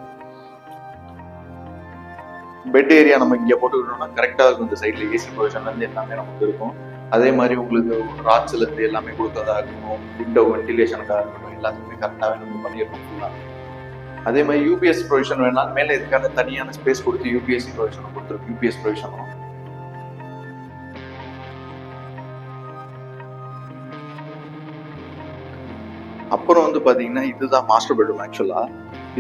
பெட் ஏரியா நம்ம இங்கே போட்டுக்கிட்டோம்னா கரெக்டாக இருக்கும் இந்த சைடில் ஏசி ப்ரொவிஷன்லேருந்து எல்லாமே நமக்கு இருக்கும். அதே மாதிரி உங்களுக்கு ராட்ஸ்ல இருந்து எல்லாமே கொடுத்ததா இருக்கணும் விண்டோ வென்டிலேஷனுக்காக இருக்கட்டும் எல்லாத்துக்குமே கரெக்டாகவே நம்ம பண்ணியிருக்கோம் ஃபுல்லாக அதே மாதிரி யூபிஎஸ் ப்ரொவிஷன் வேணாலும் மேலே இதுக்கான தனியான ஸ்பேஸ் கொடுத்து யூபிஎஸ்சி ப்ரொவிஷனும் கொடுத்துருக்கு யூபிஎஸ் ப்ரொவிஷனும் அப்புறம் வந்து பாத்தீங்கன்னா இதுதான் மாஸ்டர் பெட்ரூம் ஆக்சுவலா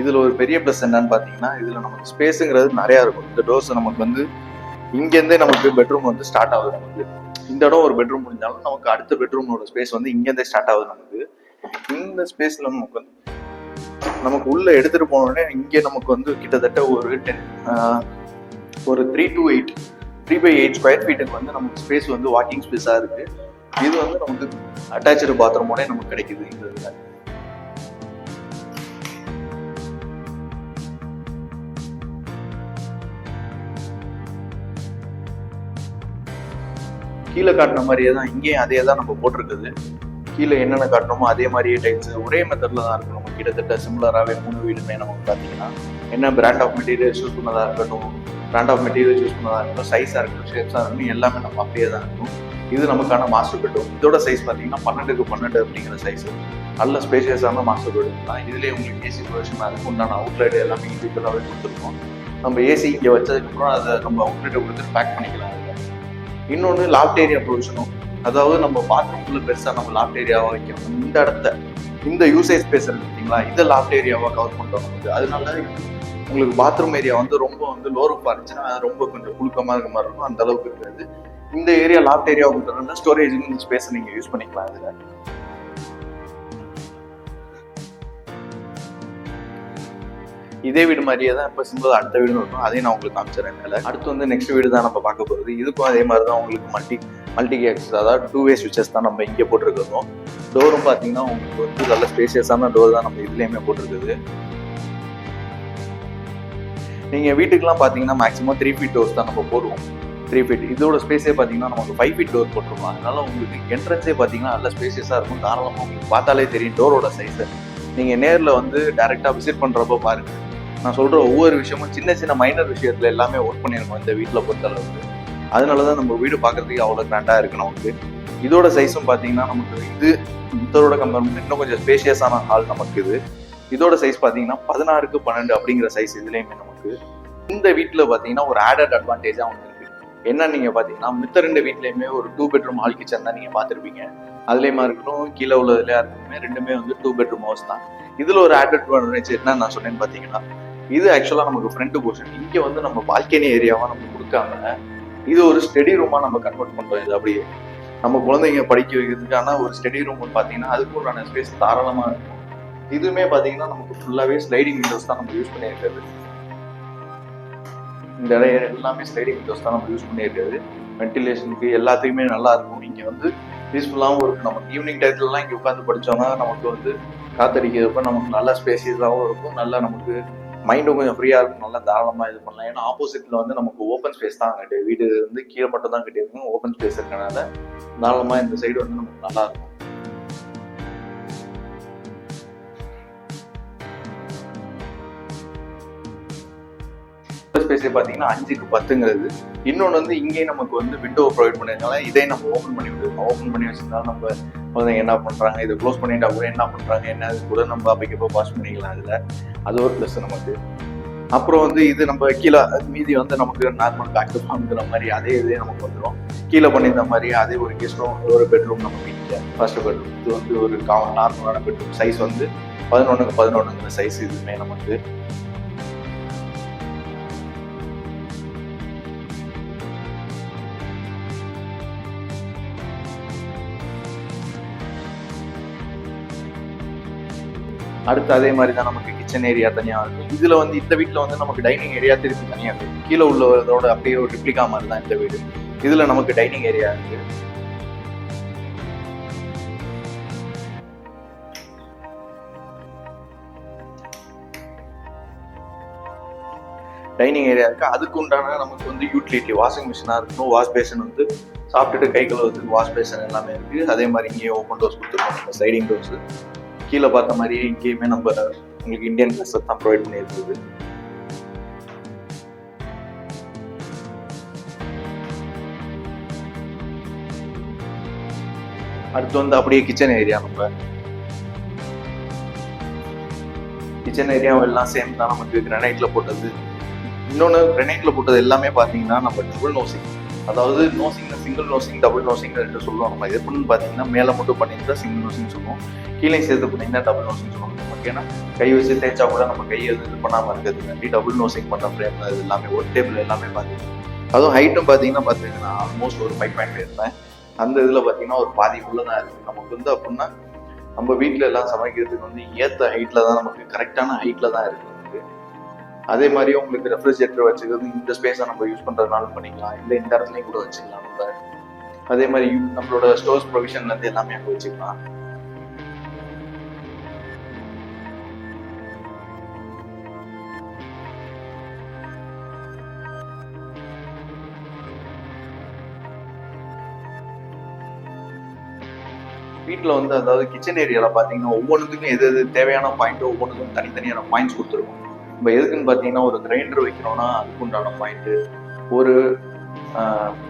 இதுல ஒரு பெரிய ப்ளஸ் என்னன்னு பார்த்தீங்கன்னா இதுல நமக்கு ஸ்பேஸுங்கிறது நிறைய இருக்கும். இந்த டோர்ஸ் நமக்கு வந்து இங்கேருந்தே நமக்கு பெட்ரூம் வந்து ஸ்டார்ட் ஆகுது நமக்கு. இந்த இடம் ஒரு பெட்ரூம் முடிஞ்சாலும் நமக்கு அடுத்த பெட்ரூமோட ஸ்பேஸ் வந்து இங்கேருந்தே ஸ்டார்ட் ஆகுது நமக்கு. இந்த ஸ்பேஸ்ல நமக்கு வந்து நமக்கு உள்ள எடுத்துட்டு போனோடனே இங்கே நமக்கு வந்து கிட்டத்தட்ட ஒரு டென் ஒரு three to eight three by eight square ஃபீட்டுக்கு வந்து நமக்கு ஸ்பேஸ் வந்து வாக்கிங் ஸ்பேஸாக இருக்கு. இது வந்து நமக்கு அட்டாச்சு பாத்ரூமோட நமக்கு கிடைக்குது இந்த கீழே காட்டின மாதிரியே தான் இங்கேயும் அதே தான் நம்ம போட்டிருக்குது. கீழே என்னென்ன காட்டணுமோ அதே மாதிரியே டைல்ஸ் ஒரே மெத்தடில் தான் இருக்கும் நம்ம கிட்டத்தட்ட சிமிலராகவே மூணு வீடுமே நமக்கு பார்த்தீங்கன்னா என்ன பிராண்ட் ஆஃப் மெட்டீரியல் யூஸ் பண்ணதா இருக்கட்டும் பிராண்ட் ஆஃப் மெட்டீரியல் யூஸ் பண்ணதா இருக்கட்டும் சைஸாக இருக்கட்டும் ஷேப்ஸாக இருக்கட்டும் எல்லாமே நம்ம அப்படியே தான் இருக்கும். இது நமக்கான மாஸ்டர் பெட்ரூம் இதோட சைஸ் பார்த்தீங்கன்னா பன்னெண்டுக்கு பன்னெண்டு அப்படிங்கிற சைஸ் நல்ல ஸ்பேஷியஸான மாஸ்டர் பெட்ரூம் தான். இதுலேயே உங்களுக்கு ஏசி ப்ரொவிஷனாக இருக்கும். உண்டான அவுட்லைட் எல்லாமே இண்டிவிஜுவலாகவே கொடுத்துருக்கோம். நம்ம ஏசி இங்கே வச்சதுக்கப்புறம் அதை நம்ம அவுட்லைட்டை கொடுத்துட்டு பேக் பண்ணிக்கலாம். இன்னொன்று லாஃப்ட் ஏரியா ப்ரொவிஷனும் அதாவது நம்ம பாத்ரூம்குள்ள பெருசாக நம்ம லாஃப்ட் ஏரியாவாக வைக்கணும் இந்த இடத்த இந்த யூசேஜ் ஸ்பேஸ் இருக்கு பார்த்தீங்களா இதை லாஃப்ட் ஏரியாவாக கவர் பண்ணுறோம் நமக்கு அதனால உங்களுக்கு பாத்ரூம் ஏரியா வந்து ரொம்ப வந்து லோ இருந்துச்சுன்னா அது ரொம்ப கொஞ்சம் புழுக்கமாக இருக்க மாதிரி இருக்கும். அந்த அளவுக்கு இருக்காது. இந்த ஏரியா லாஃப்ட் ஏரியா கொடுத்ததுனால ஸ்டோரேஜ் இந்த ஸ்பேஸை நீங்கள் யூஸ் பண்ணிக்கலாம் இதில். இதே வீடு மாதிரியே தான் இப்போ சிம்பிள் அடுத்த வீடு இருக்கும். அதையும் நான் உங்களுக்கு காமிச்சிடறேன் மேலே. அடுத்து வந்து நெக்ஸ்ட் வீடு தான் நம்ம பார்க்க போகிறது இதுக்கும் அதே மாதிரி தான் உங்களுக்கு மல்டி மல்டி கேக்ஸ் அதாவது டூ வே ஸ்விட்சஸ் தான் நம்ம இங்கே போட்டிருக்கிறோம். டோரும் பார்த்தீங்கன்னா உங்களுக்கு வந்து நல்ல ஸ்பேசியஸான டோர் தான் நம்ம இதுலேயுமே போட்டிருக்குது. நீங்கள் வீட்டுக்குலாம் பார்த்தீங்கன்னா மேக்ஸிமம் த்ரீ ஃபீட் டோர்ஸ் தான் நம்ம போடுவோம். த்ரீ ஃபீட் இதோட ஸ்பேஸே பார்த்தீங்கன்னா நமக்கு ஃபைவ் ஃபீட் டோர் போட்டிருக்கோம். அதனால உங்களுக்கு என்ட்ரன்ஸே பார்த்தீங்கன்னா நல்ல ஸ்பேசியஸாக இருக்கும். தாராளமாக உங்களுக்கு பார்த்தாலே தெரியும் டோரோட சைஸை நீங்கள் நேரில் வந்து டேரெக்டாக விசிட் பண்ணுறப்போ பாருங்கள் நான் சொல்கிற ஒவ்வொரு விஷயமும் சின்ன சின்ன மைனர் விஷயத்தில் எல்லாமே ஒர்க் பண்ணியிருக்கோம் இந்த வீட்டில் பொறுத்தளவுக்கு அதனால தான் நம்ம வீடு பார்க்குறதுக்கு அவ்வளோ கிராண்டாக இருக்கு நமக்கு. இதோட சைஸும் பார்த்தீங்கன்னா நமக்கு இது இதோட கம்பேர் பண்ணி இன்னும் கொஞ்சம் ஸ்பேஷியஸான ஹால் நமக்கு இது. இதோட சைஸ் பார்த்தீங்கன்னா பதினாறுக்கு பன்னெண்டு அப்படிங்கிற சைஸ் இதுலேயுமே நமக்கு. இந்த வீட்டில் பார்த்தீங்கன்னா ஒரு ஆடட் அட்வான்டேஜாக ஒன்று இருக்குது என்ன நீங்கள் பார்த்தீங்கன்னா மித்த ரெண்டு வீட்லேயுமே ஒரு டூ பெட்ரூம் ஹால் கிச்சன் தான் நீங்கள் பார்த்துருப்பீங்க அதுலேயுமா இருக்கட்டும் கீழே உள்ளதுலையா இருக்கட்டும் ரெண்டுமே வந்து டூ பெட்ரூம் ஹவுஸ் தான். இதில் ஒரு ஆடட் அட்வான்டேஜ் என்ன நான் சொன்னேன்னு பார்த்தீங்கன்னா இது ஆக்சுவலாக நமக்கு ஃப்ரண்ட் போர்ஷன் இங்கே வந்து நம்ம பால்கனி ஏரியாவாக நம்ம கொடுக்காம இது ஒரு ஸ்டடி ரூமாக நம்ம கன்வெர்ட் பண்ணுறோம் இது அப்படியே நம்ம குழந்தைங்க படிக்க வைக்கிறதுக்கான ஒரு ஸ்டடி ரூம் பார்த்தீங்கன்னா அதுக்கு ஒரு ஸ்பேஸ் தாராளமாக இருக்கும். இதுவுமே பார்த்தீங்கன்னா நமக்கு ஃபுல்லாகவே ஸ்லைடிங் விண்டோஸ் தான் நம்ம யூஸ் பண்ணியிருக்கிறது. இந்த இடம் எல்லாமே ஸ்லைடிங் விண்டோஸ் தான் நம்ம யூஸ் பண்ணியிருக்கிறது. வென்டிலேஷனுக்கு எல்லாத்துக்குமே நல்லா இருக்கும். இங்கே வந்து பீஸ்ஃபுல்லாகவும் இருக்கும். நமக்கு ஈவினிங் டயத்துலலாம் இங்கே உட்காந்து படித்தோம்னா நமக்கு வந்து காத்தடிக்கிறப்ப நமக்கு நல்லா ஸ்பேசியஸாகவும் இருக்கும். நல்லா நமக்கு மைண்டும் கொஞ்சம் ஃப்ரீயாக இருக்கும் நல்லா தாராளமாக இது பண்ணலாம். ஏன்னா ஆப்போசிட்டில் வந்து நமக்கு ஓப்பன் ஸ்பேஸ் தான் கட்டி வீடு வந்து கீழே மட்டும் தான் கட்டியிருக்கோம் ஓப்பன் ஸ்பேஸ் இருக்கனால தாராளமாக இந்த சைடு வந்து நமக்கு நல்லா இருக்கும். ஸ்பேஸே பார்த்தீங்கன்னா அஞ்சுக்கு பத்துங்கிறது. இன்னொன்று வந்து இங்கேயே நமக்கு வந்து விண்டோ ப்ரொவைட் பண்ணிருந்தால இதே நம்ம ஓப்பன் பண்ணி விட்டுருக்கோம். ஓப்பன் பண்ணி வச்சிருந்தாலும் நம்ம குழந்தைங்க என்ன பண்ணுறாங்க இதை க்ளோஸ் பண்ணிட்டா கூட என்ன பண்ணுறாங்க என்ன கூட நம்ம அப்பைக்கப்போ பாஸ் பண்ணிக்கலாம். அதில் அது ஒரு ப்ளஸ் நமக்கு. அப்புறம் வந்து இது நம்ம கீழே மீதி வந்து நமக்கு நார்மல் பேக் ஃபார்ம்ங்கிற மாதிரி அதே இதே நமக்கு வந்துடும் கீழே பண்ணியிருந்த மாதிரி அதே ஒரு கெஸ்ட் ரூம் ஒரு பெட்ரூம் நம்ம இல்லை ஃபர்ஸ்ட் பெட்ரூம் இது வந்து ஒரு நார்மலான பெட்ரூம் சைஸ் வந்து பதினொன்றுக்கு பதினொன்றுங்கிற சைஸ் இதுவுமே நமக்கு. அடுத்து அதே மாதிரி தான் நமக்கு கிச்சன் ஏரியா தனியாக இருக்கும். இதில் வந்து இந்த வீட்டில் வந்து நமக்கு டைனிங் ஏரியா திருப்பி தனியாக இருக்கும். கீழே உள்ளதோட அப்படியே ஒரு ரிப்ளிகா மாதிரி தான் இந்த வீடு. இதில் நமக்கு டைனிங் ஏரியா இருக்குது டைனிங் ஏரியா இருக்குது அதுக்கு உண்டான நமக்கு வந்து யூட்டிலிட்டி வாஷிங் மிஷினாக இருக்கணும். வாஷ் பேஷன் வந்து சாப்பிட்டுட்டு கை கழுவுறதுக்கு வாஷ் பேஷன் எல்லாமே இருக்குது அதே மாதிரி இங்கேயே ஓப்பன் டோர்ஸ் கொடுத்துருக்கோம். ஸ்லைடிங் டோர்ஸ் கீழே பார்த்த மாதிரியே இங்கேயுமே நம்ம உங்களுக்கு இந்தியன் கிளாஸ் தான் ப்ரொவைட் பண்ணியிருக்குது. அடுத்து வந்து அப்படியே கிச்சன் ஏரியா நம்ம. கிச்சன் ஏரியாவும் எல்லாம் சேம் தான் நமக்கு கிரனைட்ல போட்டது. இன்னொன்று கிரனைட்ல போட்டது எல்லாமே பார்த்தீங்கன்னா நம்ம டபுள் நோசிங் அதாவது nosing single nosing double nosing ரெண்டு சொல்லுவோம் நம்ம எப்படின்னு பார்த்தீங்கன்னா மேலே மட்டும் பண்ணியிருந்தா சிங்கிள் நோசிங் சொல்லுவோம். கீழே சேர்த்து பண்ணிங்கன்னா டபுள் நோசிங் சொல்லுவோம். நமக்கு ஏன்னா கை வச்சு தேய்ச்சா கூட நம்ம கையை வந்து இது பண்ணாமல் இருக்கிறதுக்காண்டி டபுள் நோசிங் பண்ண ஃப்ரேம் இது எல்லாமே ஒரு டேபிள் எல்லாமே பார்த்துருக்கேன் அதுவும் ஹைட்டும் பார்த்தீங்கன்னா பார்த்தீங்கன்னா ஆல்மோஸ்ட் ஒரு ஃபைவ் பாயிண்ட் இருப்பேன் அந்த இதில் பார்த்தீங்கன்னா ஒரு பாதிக்குள்ளே தான் இருக்குது நமக்கு வந்து அப்படின்னா நம்ம வீட்டில் எல்லாம் சமைக்கிறதுக்கு வந்து ஏற்ற ஹைட்டில் தான் நமக்கு கரெக்டான ஹைட்டில் தான் இருக்குது அதே மாதிரி உங்களுக்கு ரெஃப்ரிஜரேட்டர் வச்சுக்கிறது இந்த ஸ்பேஸை நம்ம யூஸ் பண்ணுறதுனாலும் பண்ணிக்கலாம். இல்லை இந்த இடத்துலையும் கூட வச்சுக்கலாம் நம்ம. அதே மாதிரி நம்மளோட ஸ்டோர்ஸ் ப்ரொவிஷன்லேருந்து எல்லாமே அங்கே வச்சுக்கலாம். வீட்டில் வந்து அதாவது கிச்சன் ஏரியாவில் பார்த்தீங்கன்னா ஒவ்வொன்றுத்துக்கும் எது எது தேவையான பாயிண்ட்டோ ஒவ்வொன்றுக்கும் தனித்தனியான பாயிண்ட்ஸ் கொடுத்துருக்கோம் நம்ம எதுக்குன்னு பார்த்தீங்கன்னா ஒரு கிரைண்டர் வைக்கிறோம்னா அதுக்கு உண்டான பாயிண்ட்டு ஒரு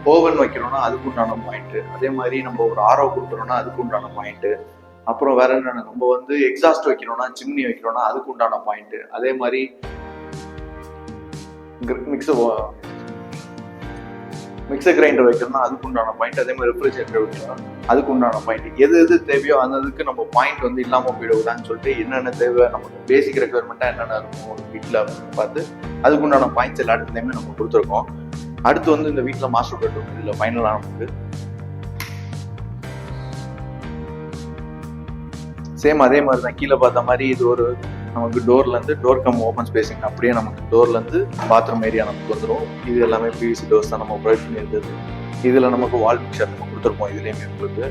ஓவன் வைக்கிறோம்னா அதுக்கு உண்டான பாயிண்ட்டு அதே மாதிரி நம்ம ஒரு ஆரோ கொடுக்குறோம்னா அதுக்கு உண்டான பாயிண்ட்டு அப்புறம் வேற என்ன நம்ம வந்து எக்ஸாஸ்ட் வைக்கிறோம்னா சிம்னி வைக்கிறோம்னா அதுக்கு உண்டான பாயிண்ட்டு அதே மாதிரி மிக்ஸ் மிக்சர் கிரைண்டர் வைக்கிறோம்னா அதுக்கு உண்டான பாயிண்ட் அதே மாதிரி ரெஃப்ரிஜரேட்டர் வைக்கிறோம் அதுக்கு உண்டான பாயிண்ட் எது எது தேவையோ அந்த அதுக்கு நம்ம பாயிண்ட் வந்து இல்லாமல் போயிடக்கூடாதுன்னு சொல்லிட்டு என்னென்ன தேவை நமக்கு பேசிக் ரெக்குவயர்மெண்ட்டாக என்னென்ன இருக்கும் வீட்டில் அப்படின்னு பார்த்து அதுக்கு உண்டான பாயிண்ட்ஸ் எல்லா இடத்துலையுமே நம்ம கொடுத்துருக்கோம். அடுத்து வந்து இந்த வீட்டில் மாஸ்டர் பெட்ரூம் இதில் ஃபைனலாக நமக்கு சேம் அதே மாதிரி தான் கீழே பார்த்த மாதிரி இது ஒரு நமக்கு டோர்லேருந்து டோர் கம் ஓப்பன் ஸ்பேஸிங் அப்படியே நமக்கு டோர்லேருந்து பாத்ரூம் ஏரியா நமக்கு வந்துடும் இது எல்லாமே பிவிசி டோர்ஸ் தான் நம்ம ப்ரொவைட் பண்ணியிருந்தது. இதில் நமக்கு வால் பிக்சர் இருக்கும் கொடுத்துருப்போம் இதுலேயுமே உங்களுக்கு.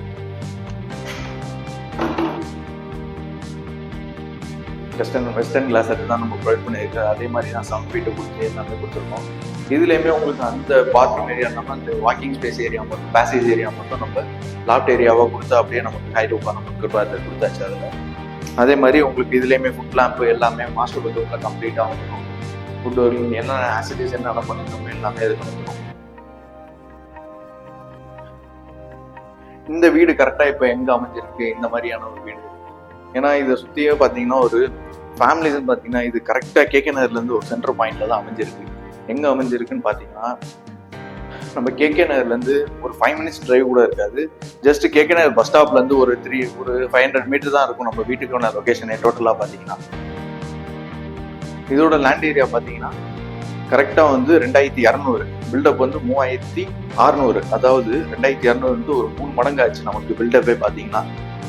வெஸ்டர்ன் வெஸ்டர்ன் கிளாஸ் தான் நம்ம ப்ரொவைட் பண்ணியிருக்கு அதே மாதிரி தான் சம் ஃபீட்டு கொடுத்து எல்லாமே கொடுத்துருக்கோம். இதுலேயுமே உங்களுக்கு அந்த பாத்ரூம் ஏரியா நம்ம அந்த வாக்கிங் ஸ்பேஸ் ஏரியா மட்டும் பேசேஜ் ஏரியா மட்டும் நம்ம லாஃப்ட் ஏரியாவாக கொடுத்து அப்படியே நமக்கு ஹைட் உட்கார் நமக்கு கொடுத்தாச்சு அதில். அதே மாதிரி உங்களுக்கு இதுலேயுமே ஃபுட் லேம்ப் எல்லாமே மாஸ்டர் பெட்ரூமில் கம்ப்ளீட்டாக வந்துடும் ஃபுட் என்ன ஆசிட்டிஸ் என்னென்ன பண்ணிருக்கோமோ எல்லாமே இது பண்ணிருக்கோம். இந்த வீடு கரெக்டாக இப்போ எங்கே அமைஞ்சிருக்கு? இந்த மாதிரியான ஒரு வீடு. ஏன்னா இதை சுற்றியே பார்த்தீங்கன்னா ஒரு ஃபேமிலிஸ்ன்னு பார்த்தீங்கன்னா இது கரெக்டாக கேகே நகர்லேருந்து ஒரு சென்டர் பாயிண்டில் தான் அமைஞ்சிருக்கு. எங்கே அமைஞ்சிருக்குன்னு பார்த்தீங்கன்னா நம்ம கேகே நகர்லேருந்து ஒரு ஃபைவ் மினிட்ஸ் டிரைவ் கூட இருக்காது. Just K K Nagar bus ஸ்டாப்லேருந்து ஒரு த்ரீ ஒரு ஃபைவ் ஹண்ட்ரட் மீட்டர் தான் இருக்கும் நம்ம வீட்டுக்கான லொக்கேஷனே டோட்டலாக பார்த்தீங்கன்னா இதோட லேண்ட் ஏரியா பார்த்தீங்கன்னா கரெக்டாக வந்து ரெண்டாயிரத்தி இரநூறு பில்டப் வந்து மூவாயிரத்தி அறநூறு. அதாவது ரெண்டாயிரத்தி இரநூறு வந்து ஒரு மூணு மடங்கு ஆச்சு நமக்கு பில்டப்பே பார்த்தீங்கன்னா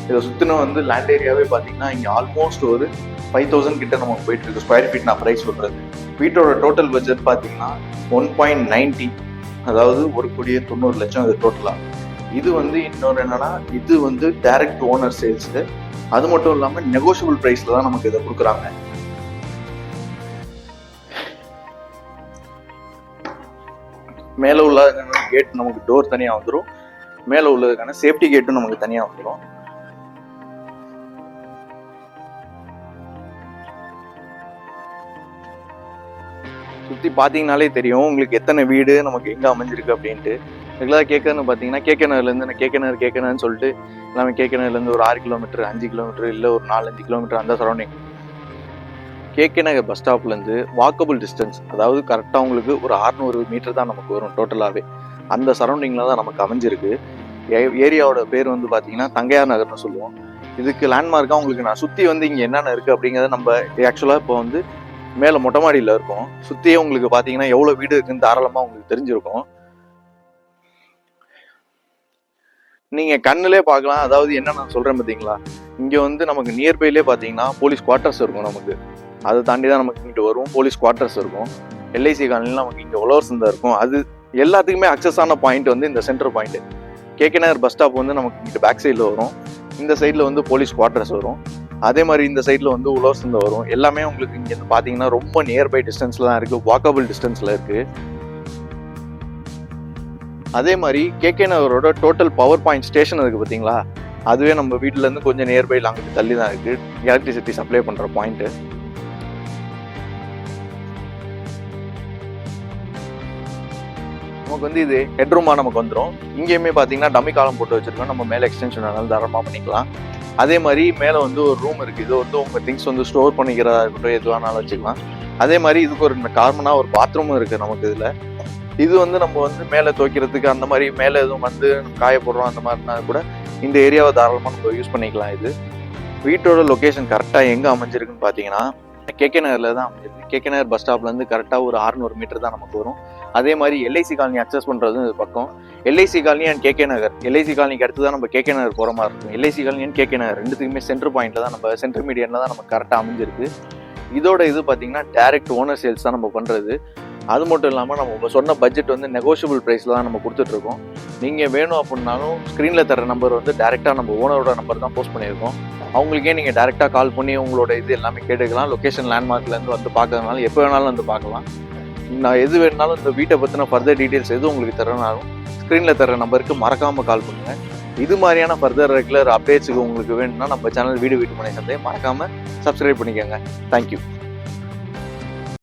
இதை சுற்றின வந்து லேண்ட் ஏரியாவே பார்த்தீங்கன்னா இங்கே ஆல்மோஸ்ட் ஒரு ஃபைவ் தௌசண்ட் கிட்ட நமக்கு போயிட்டு இருக்கு. ஸ்கொயர் ஃபீட் நான் ப்ரைஸ் சொல்கிறது வீட்டோட டோட்டல் பட்ஜெட் பார்த்தீங்கன்னா ஒன் பாயிண்ட் நைன்டி அதாவது ஒரு கோடியே தொண்ணூறு லட்சம் அது டோட்டலாக இது வந்து இன்னொரு என்னன்னா இது வந்து டைரக்ட் ஓனர் சேல்ஸு அது மட்டும் இல்லாமல் நெகோஷியபிள் ப்ரைஸில் தான் நமக்கு இதை கொடுக்குறாங்க. மேலே உள்ள கேட் நமக்கு டோர் தனியாக வந்துடும் மேலே உள்ளதுக்கான சேஃப்டி கேட்டும் நமக்கு தனியாக வந்துடும் சுற்றி பார்த்தீங்கனாலே தெரியும். உங்களுக்கு எத்தனை வீடு நமக்கு எங்கே அமைஞ்சிருக்கு அப்படின்ட்டு. ரெகுலராக கேட்கணும்னு பார்த்தீங்கன்னா கேக்கனர்லேருந்து நான் கேக்கனர் கேட்கணுன்னு சொல்லிட்டு எல்லாமே கேக்கனர்லேருந்து ஒரு ஆறு கிலோமீட்டர் அஞ்சு கிலோமீட்டர் இல்லை ஒரு நாலஞ்சு கிலோமீட்டர் அந்த surrounding K K Nagar bus ஸ்டாப்லேருந்து walkable distance அதாவது கரெக்டாக உங்களுக்கு ஒரு அறநூறு மீட்டர் தான் நமக்கு வரும் டோட்டலாகவே அந்த சரௌண்டிங்கில் தான் நமக்கு அமைஞ்சிருக்கு. ஏ- ஏரியாவோட பேர் வந்து பார்த்தீங்கன்னா தங்கையார் நகர்னு சொல்லுவோம். இதுக்கு லேண்ட்மார்க்காக உங்களுக்கு நான் சுற்றி வந்து இங்கே என்னென்ன இருக்குது அப்படிங்கிறத நம்ம ஆக்சுவலாக இப்போ வந்து மேலே மொட்டை மாடியில் இருக்கோம். சுற்றியே உங்களுக்கு பார்த்தீங்கன்னா எவ்வளோ வீடு இருக்குன்னு தாராளமாக உங்களுக்கு தெரிஞ்சிருக்கும். நீங்கள் கண்ணிலே பார்க்கலாம். அதாவது என்ன நான் சொல்கிறேன் பார்த்தீங்களா இங்கே வந்து நமக்கு நியர்பைலே பார்த்தீங்கன்னா போலீஸ் குவார்ட்டர்ஸ் இருக்கும் நமக்கு. அதை தாண்டி தான் நமக்கு இங்கிட்டு வரும். போலீஸ் குவார்ட்டர்ஸ் இருக்கும். எல்ஐசி காலனியில் நமக்கு இங்கே உழவர் சந்தை இருக்கும். அது எல்லாத்துக்குமே அக்சஸ் ஆன பாயிண்ட் வந்து இந்த centre point KK Nagar bus stop வந்து நமக்கு இங்கிட்டு பேக் சைடில் வரும். இந்த சைடில் வந்து போலீஸ் குவார்ட்டர்ஸ் வரும். அதே மாதிரி இந்த சைடில் வந்து உழவர் சந்தை வரும். எல்லாமே உங்களுக்கு இங்கே பார்த்தீங்கன்னா ரொம்ப நியர்பை டிஸ்டன்ஸில் தான் இருக்குது வாக்கபிள் டிஸ்டன்ஸில் இருக்குது அதே மாதிரி கேகே நகரோட டோட்டல் பவர் பாயிண்ட் ஸ்டேஷன் இருக்குது பார்த்தீங்களா அதுவே நம்ம வீட்டிலேருந்து கொஞ்சம் நியர்பை லாங்குக்கு தள்ளி தான் இருக்குது எலக்ட்ரிசிட்டி சப்ளை பண்ணுற பாயிண்ட்டு நமக்கு வந்து இது ஹெட்ரூமாக நமக்கு வந்துடும் இங்கேயுமே பார்த்தீங்கன்னா டம்மி காலம் போட்டு வச்சிருக்கோம். நம்ம மேலே எக்ஸ்டென்ஷன் வேணாலும் தாராளமாக பண்ணிக்கலாம். அதே மாதிரி மேலே வந்து ஒரு ரூம் இருக்குது இது வந்து உங்கள் திங்ஸ் வந்து ஸ்டோர் பண்ணிக்கிறதா இருக்கட்டும் எதுவானாலும் வச்சுக்கலாம். அதே மாதிரி இதுக்கு ஒரு கார்மனாக ஒரு பாத்ரூமும் இருக்குது நமக்கு இதில். இது வந்து நம்ம வந்து மேலே துவைக்கிறதுக்கு அந்த மாதிரி மேலே எதுவும் வந்து காய போடுறோம் அந்த மாதிரினா கூட இந்த ஏரியாவை தாராளமாக நம்ம யூஸ் பண்ணிக்கலாம் இது. வீட்டோட லொக்கேஷன் கரெக்டாக எங்கே அமைஞ்சிருக்குன்னு பார்த்தீங்கன்னா கேகே நகரில் தான் அமைஞ்சிருக்கு. கேகே நகர் பஸ் ஸ்டாப்லேருந்து கரெக்டாக ஒரு 600 மீட்டர் தான் நமக்கு வரும். அதே மாதிரி எல்ஐசி காலனி அக்சஸ் பண்ணுறதும் இது பக்கம். LIC colony and KK Nagar. LIC காலனிக்கு அடுத்து தான் நம்ம கேகே நகர் போகிற மாதிரி இருக்கும். LIC colony and KK Nagar ரெண்டுத்துக்குமே சென்டர் பாயிண்ட்ல தான் நம்ம சென்டர் மீடியனில் தான் நம்ம கரெக்டாக அமைஞ்சிருக்கு. இதோட இது பார்த்தீங்கன்னா டேரக்ட் ஓனர் சேல்ஸ் தான் நம்ம பண்ணுறது அது மட்டும் இல்லாமல் நம்ம சொன்ன பட்ஜெட் வந்து நெகோஷியபிள் ப்ரைஸில் தான் நம்ம கொடுத்துட்ருக்கோம். நீங்கள் வேணும் அப்படின்னாலும் ஸ்க்ரீனில் தர நம்பர் வந்து டேரெக்டாக நம்ம ஓனரோட நம்பர் தான் போஸ்ட் பண்ணியிருக்கோம். அவங்களுக்கே நீங்கள் டேரெக்டாக கால் பண்ணி உங்களோட இது எல்லாமே கேட்டுக்கலாம். லொக்கேஷன் லேண்ட்மார்க்லேருந்து வந்து பார்க்கறதுனால எப்போ வேணாலும் வந்து பார்க்கலாம். நான் எது வேணாலும் இந்த வீட்டை பற்றின ஃபர்தர் டீட்டெயில்ஸ் எது உங்களுக்கு தரனாலும் ஸ்க்ரீனில் தர நம்பருக்கு மறக்காமல் கால் பண்ணுங்கள் இது மாதிரியான ஃபர்தர் ரெகுலர் அப்டேட்ஸுக்கு உங்களுக்கு வேணும்னா நம்ம சேனல் வீடு வீட்டு மனை சந்தையை மறக்காமல் சப்ஸ்கிரைப் பண்ணிக்கோங்க. தேங்க்யூ